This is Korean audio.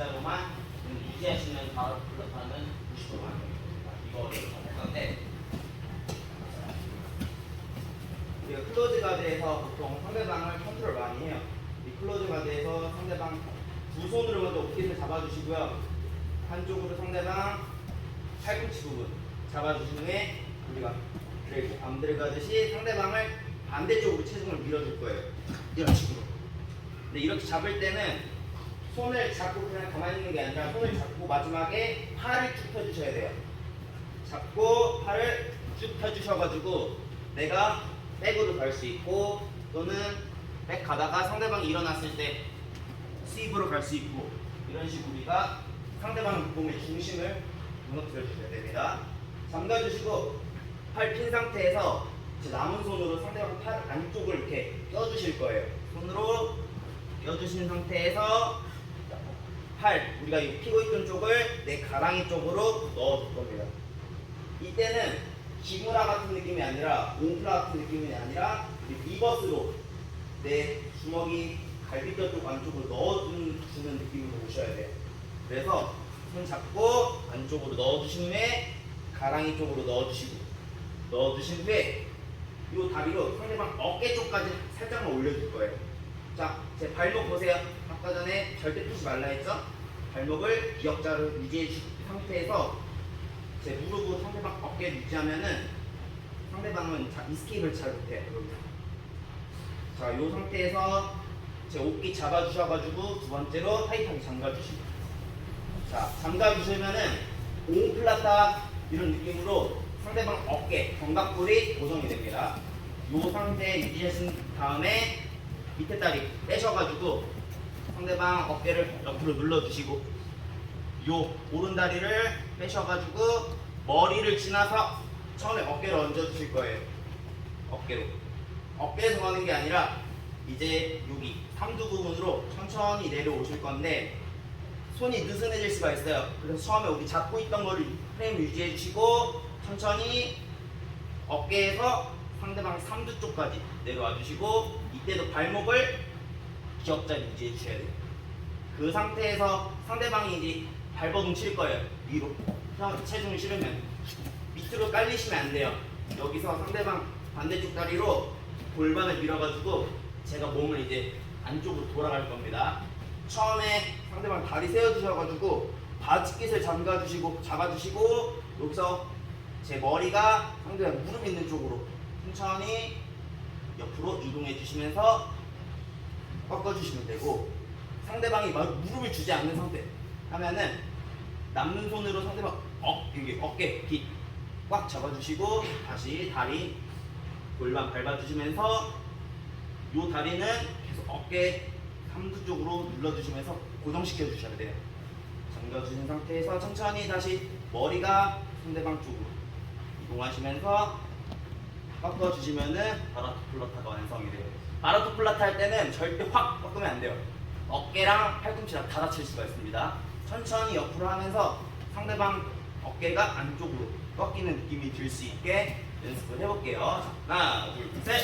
그림자로만 유지하시면 바로 플러타는 90도 만듭니다. 이거를 할 건데 우리가 클로즈 가드에서 보통 상대방을 컨트롤 많이 해요. 이 클로즈 가드에서 상대방 두 손으로 먼저 옷깃을 잡아주시고요. 한쪽으로 상대방 팔꿈치 부분 잡아주신 후에 우리가 드래그 암드를 가듯이 상대방을 반대쪽으로 체중을 밀어줄 거예요. 이런 식으로. 근데 이렇게 잡을 때는 손을 잡고 그냥 가만히 있는 게 아니라 손을 잡고 마지막에 팔을 쭉 펴주셔야 돼요. 잡고 팔을 쭉 펴주셔가지고 내가 백으로 갈 수 있고 또는 백 가다가 상대방이 일어났을 때 스윕으로 갈 수 있고 이런 식으로 우리가 상대방 몸의 중심을 무너뜨려 주셔야 됩니다. 잠가주시고 팔 핀 상태에서 남은 손으로 상대방 팔 안쪽을 이렇게 껴주실 거예요. 손으로 껴주신 상태에서 팔 우리가 이 피고 있던 쪽을 내 가랑이 쪽으로 넣어줄 겁니다. 이때는 기무라 같은 느낌이 아니라 옹플라 같은 느낌이 아니라 이 리버스로 내 주먹이 갈비뼈 쪽 안쪽으로 넣어주는 느낌으로 오셔야 돼요. 그래서 손 잡고 안쪽으로 넣어주신 후에 가랑이 쪽으로 넣어주시고 넣어주신 후에 이 다리로 상대방 어깨 쪽까지 살짝만 올려줄 거예요. 자, 제 발목 보세요. 아까 전에 절대 펴지 말라 했죠? 발목을 기역자로 유지해 주신 상태에서 제 무릎으로 상대방 어깨 유지하면은 상대방은 자, 이스케이프를 잘 못해요. 자, 이 상태에서 제 옷깃 잡아주셔가지고 두 번째로 타이트하게 잠가주시고 자, 잠가주시면은 옹플라타 이런 느낌으로 상대방 어깨, 견갑골이 고정이 됩니다. 이 상태 유지하신 다음에 밑에 다리 빼셔가지고 상대방 어깨를 옆으로 눌러주시고 요 오른 다리를 빼셔가지고 머리를 지나서 처음에 어깨를 얹어주실 거예요. 어깨로. 어깨에서 가는 게 아니라 이제 여기 삼두 부분으로 천천히 내려오실 건데 손이 느슨해질 수가 있어요. 그래서 처음에 우리 잡고 있던 거를 프레임 유지해 주시고 천천히 어깨에서 상대방 삼두 쪽까지 내려와 주시고 이때도 발목을 기역자 유지해 주셔야 돼요. 그 상태에서 상대방이 이제 발버둥 칠 거예요. 위로. 형 체중을 실으면 밑으로 깔리시면 안 돼요. 여기서 상대방 반대쪽 다리로 골반을 밀어가지고 제가 몸을 이제 안쪽으로 돌아갈 겁니다. 처음에 상대방 다리 세워주셔가지고 바지깃을 잠가주시고 잡아주시고 여기서 제 머리가 상대방 무릎 있는 쪽으로 천천히 옆으로 이동해 주시면서 꺾어주시면 되고 상대방이 막 무릎을 주지 않는 상태 하면은 남는 손으로 상대방 어, 여기 어깨 뒤꽉 잡아주시고 다시 다리 골반 밟아주시면서 요 다리는 계속 어깨 삼두 쪽으로 눌러주시면서 고정시켜 주셔야 돼요. 잠겨주신 상태에서 천천히 다시 머리가 상대방 쪽으로 이동하시면서 꺾어주시면은 바라토 플라타가 완성이 돼요. 바라토 플라타 할 때는 절대 확 꺾으면 안 돼요. 어깨랑 팔꿈치랑 다 다칠 수가 있습니다. 천천히 옆으로 하면서 상대방 어깨가 안쪽으로 꺾이는 느낌이 들 수 있게 연습을 해볼게요. 자, 하나, 둘, 셋.